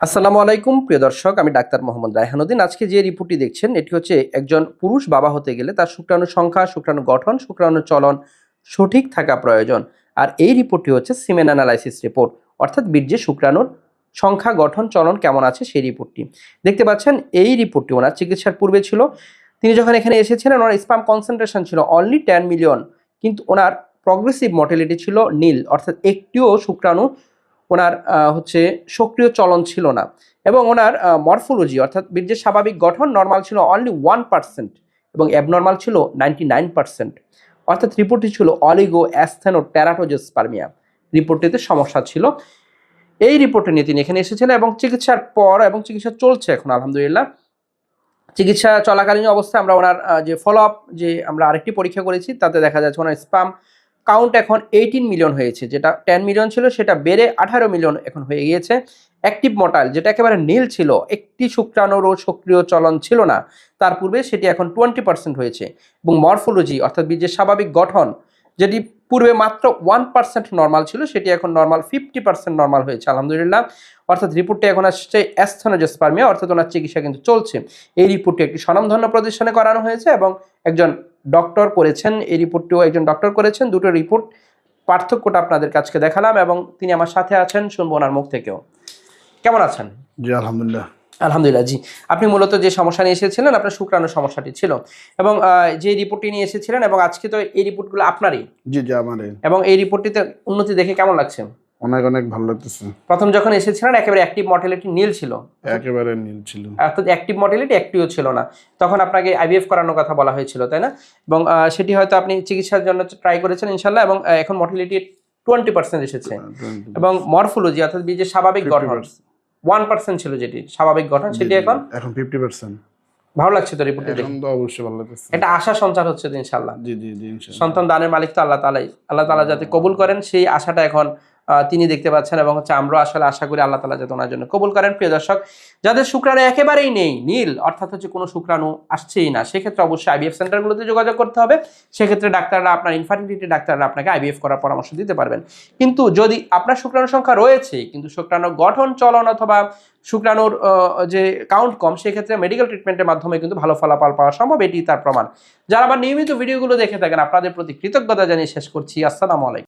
আসসালামু আলাইকুম, প্রিয় দর্শক, আমি ডাক্তার মোহাম্মদ রায়হানুদ্দিন। আজকে যে রিপোর্টটি দেখছেন, এটি হচ্ছে একজন পুরুষ বাবা হতে গেলে তার শুক্রাণু সংখ্যা, শুক্রাণু গঠন, শুক্রাণু চলন সঠিক থাকা প্রয়োজন। আর এই রিপোর্টটি হচ্ছে সিমেন অ্যানালাইসিস রিপোর্ট, অর্থাৎ বীর্যে শুক্রাণুর সংখ্যা, গঠন, চলন কেমন আছে সেই রিপোর্টটি। দেখতে পাচ্ছেন, এই রিপোর্টটি ওনার চিকিৎসার পূর্বে ছিল। তিনি যখন এখানে এসেছিলেন, ওনার স্পাম কনসেন্ট্রেশন ছিল অনলি টেন মিলিয়ন, কিন্তু ওনার প্রগ্রেসিভ মর্টেলিটি ছিল নীল, অর্থাৎ একটিও শুক্রাণু ওনার হচ্ছে সক্রিয় চলন ছিল না। এবং ওনার মরফোলজি অর্থাৎ বীর্যের স্বাভাবিক গঠন নর্মাল ছিল অনলি ওয়ান পার্সেন্ট এবং অ্যাবনর্মাল ছিল নাইনটি নাইন পার্সেন্ট অর্থাৎ রিপোর্টটি ছিল অলিগো অ্যাস্থেনো ট্যারাটোজোস্পার্মিয়া রিপোর্টটিতে সমস্যা ছিল। এই রিপোর্টে নিয়ে তিনি এখানে এসেছিলেন এবং চিকিৎসার পর এবং চিকিৎসা চলছে এখন, আলহামদুলিল্লাহ। চিকিৎসা চলাকালীন অবস্থায় আমরা ওনার যে ফলো আপ যে আমরা আরেকটি পরীক্ষা করেছি, তাতে দেখা যাচ্ছে ওনার স্পাম কাউন্ট এখন এইটিন মিলিয়ন হয়েছে, যেটা টেন মিলিয়ন ছিল, সেটা বেড়ে আঠারো মিলিয়ন এখন হয়ে গিয়েছে। অ্যাক্টিভ মোটাইল যেটা একেবারে নীল ছিল, একটি শুক্রাণুরও সক্রিয় চলন ছিল না। তার পূর্বে সেটি এখন টোয়েন্টি পার্সেন্ট হয়েছে। এবং মরফোলজি অর্থাৎ বীর্যের স্বাভাবিক গঠন, যেটি পূর্বে মাত্র ওয়ান পার্সেন্ট নর্মাল ছিল, সেটি এখন নর্মাল ফিফটি পার্সেন্ট নর্মাল হয়েছে, আলহামদুলিল্লাহ। অর্থাৎ রিপোর্টটি এখন আসছে অ্যাস্থনোজোস্পার্মিয়া অর্থাৎ ওনার চিকিৎসা কিন্তু চলছে। এই রিপোর্টটি একটি স্বনামধন্য প্রতিষ্ঠানে করানো হয়েছে এবং একজন ডক্টর করেছেন এই রিপোর্টটিও একজন ডক্টর করেছেন দুটো রিপোর্ট পার্থক্যটা আপনাদের কাছকে দেখালাম এবং তিনি আমার সাথে আছেন শুনব ওনার মুখ থেকেও। কেমন আছেন? জি আলহামদুলিল্লাহ। আলহামদুলিল্লাহ জি। আপনি মূলত যে সমস্যা নিয়ে এসেছিলেন আপনার শুক্রাণু সমস্যাটি ছিল এবং যে রিপোর্টটি নিয়ে এসেছিলেন এবং আজকে তো এই রিপোর্টগুলো আপনারই। জি জি আমার এই। এবং এই রিপোর্টটিতে উন্নতি দেখে কেমন লাগছে? অনেক অনেক ভালো লাগতেছে। প্রথম যখন এসেছিলেন একেবারে অ্যাক্টিভ মর্টালিটি নীল ছিল। একেবারে নীল ছিল। অর্থাৎ অ্যাক্টিভ মর্টালিটি একটিও ছিল না। তখন আপনাকে আইভিএফ করানোর কথা বলা হয়েছিল তাই না? এবং সেটি হয়তো আপনি চিকিৎসার জন্য ট্রাই করেছেন ইনশাল্লাহ এবং এখন মর্টালিটি টোয়েন্টি পার্সেন্ট এসেছে। এবং মরফোলজি অর্থাৎ বীজের স্বাভাবিক গঠন ওয়ান পার্সেন্ট ছিল যেটি স্বাভাবিক গঠন সেটি এখন? এখন ফিফটি পার্সেন্ট ভালো লাগছে তো রিপোর্টে দেখে? তো অবশ্যই ভালো লাগতেছে। এটা আশা সঞ্চার হচ্ছে তো ইনশাল্লাহ জি জি জি ইনশাআল্লাহ। সন্তান দানের মালিক তো আল্লাহ তালাই আল্লাহ তালা যাতে কবুল করেন সেই আশাটা এখন তিনি দেখতে পাচ্ছেন এবং হচ্ছে আমরা আসলে আশা করি আল্লাহ তালা যাতে ওনার জন্য কবুল করেন। প্রিয় দর্শক, যাদের শুক্রাণু একেবারেই নেই, নীল, অর্থাৎ হচ্ছে কোনো শুক্রাণু আসছেই না, সেক্ষেত্রে অবশ্যই আইবিএফ সেন্টারগুলোতে যোগাযোগ করতে হবে। সেক্ষেত্রে ডাক্তাররা আপনার ইনফার্টিলিটি ডাক্তাররা আপনাকে আইবিএফ করার পরামর্শ দিতে পারবেন। কিন্তু যদি আপনার শুক্রাণু সংখ্যা রয়েছে, কিন্তু শুক্রাণু গঠন, চলন অথবা শুক্রাণুর যে কাউন্ট কম, সেক্ষেত্রে মেডিকেল ট্রিটমেন্টের মাধ্যমে কিন্তু ভালো ফলাফল পাওয়া সম্ভব এটি তার প্রমাণ। যারা আবার নিয়মিত ভিডিওগুলো দেখে থাকেন, আপনাদের প্রতি কৃতজ্ঞতা জানিয়ে শেষ করছি। আসসালামু আলাইকুম।